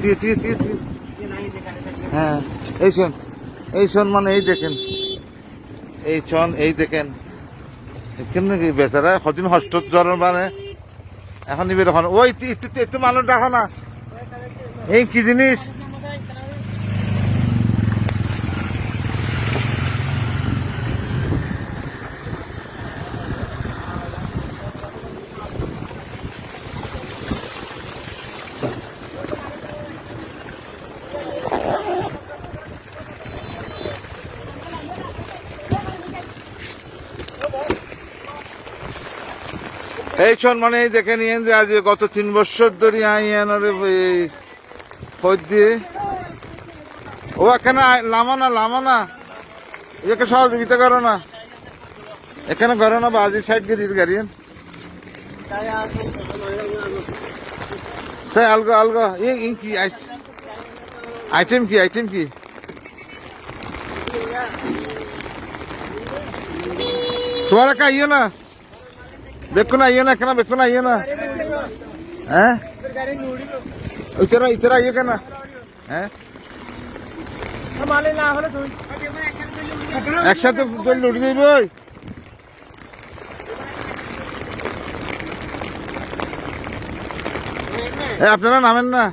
তুই থ্রি তুই থ্রি হ্যাঁ এই শোন এই শোন মানে এই দেখেন। এই শোন, এই দেখেন। কেমনি কি বেচারা? সদিন হস্ত জ্বর মানে এখন নিবে ওই একটু মানুষ দেখো না। এই কি জিনিস? এই মানে দেখে নিয়েন যে আজ গত তিন বছর ধরে আই এনারে খোঁজ দিয়ে। ও এখানে আয়- লামো না লামো না। একে সহযোগিতা করো না। এখানে করো না, বাজি সাইড গিয়ে গাড়ি। সে আলগো আলগো। ইং ইং কি আইটেম কি আইটেম কি? তোমার একা ইয়ে না? বেকু না ইয়ে না কেন বেকু না ইয়ে না হ্যাঁ ইতরা ইতরা ইয়ে কেন হ্যাঁ মালে না হলে তুই একসাথে লুট দিব ওই এ, আপনারা নামেন না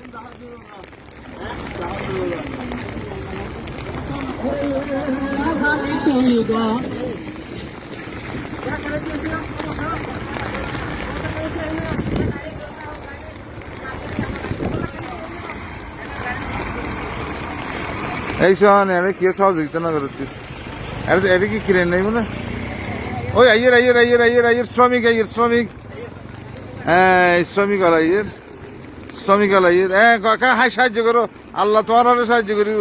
এই শোন এর কি সহযোগিতা না করতে এটা এটা কি কিনে নেই মনে ওই আইয়ের আইয়ের আইয়ের আইয়ের আইয়ের শ্রমিক আইয়ের শ্রমিক। হ্যাঁ শ্রমিক আল আইয়ের। শ্রমিক আল আইয়ের। হ্যাঁ কাকা হাই, সাহায্য করো। আল্লাহ তোমার আরও সাহায্য করিব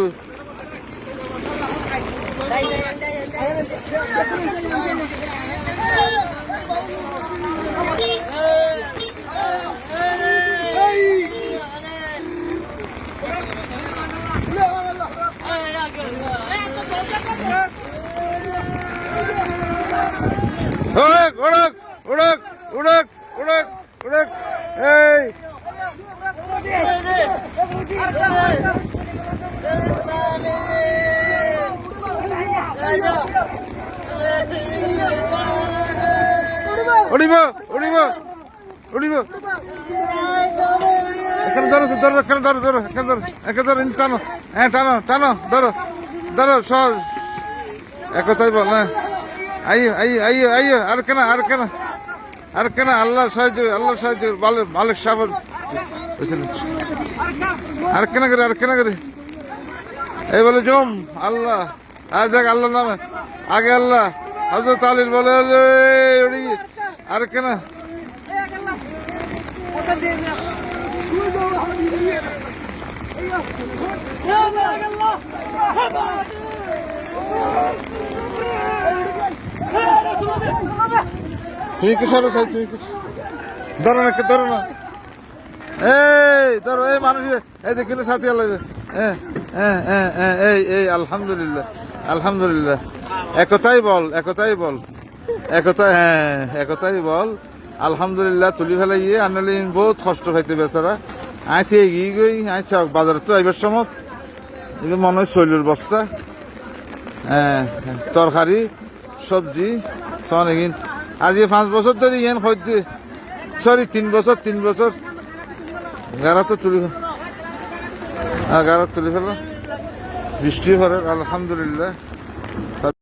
উড়ক উড়ক উড়ক উড়ক উড়ক। এই। উড়িব উড়িব উড়িব। এখানে ধরো ধরো, এখানে ধরো ধরো, এখানে ধরো এখানে ধরো টানো। হ্যাঁ টানো টানো, ধরো ধরো, সর। একতাই বল হ্যাঁ। আইয়ো আইয়ো আইয়ো আইয়ো, আর কেন আর কেন? আর কেন আল্লাহ সাহায্য আল্লাহ সাহায্য মালিক সাহেব আর কেন করে আর কেন করে? এই বলে জম আল্লাহ। আর দেখ আল্লাহ নামে। আগে আল্লাহ হজরত আলীর বলে "ওলে, উড়ি আর কেন? তুমি কি সরো সাই তুমি কি ধরো না ধরো না। এই ধরো এই মানুষ এই দেখিলে সাথী হ্যাঁ এই এই আলহামদুলিল্লাহ আলহামদুলিল্লাহ। একতাই বল একতাই বল। একতাই হ্যাঁ একতাই বল। আলহামদুলিল্লাহ তুলি ফেলাই গিয়ে আনলে বহুত কষ্ট পাইতে বেচারা। আইতে এগিয়ে গই আইসা বাজারে তো আইবার সময়। এগুলো মনে হয় শৈলের বস্তা। হ্যাঁ হ্যাঁ, তরকারি সবজি সনেকিন আজ পাঁচ বছর ধরে ইয়ান সরি তিন বছর তিন বছর গাড়া তো তুলি গাড়া তুলি ফেলো। বৃষ্টি হরে আলহামদুলিল্লাহ।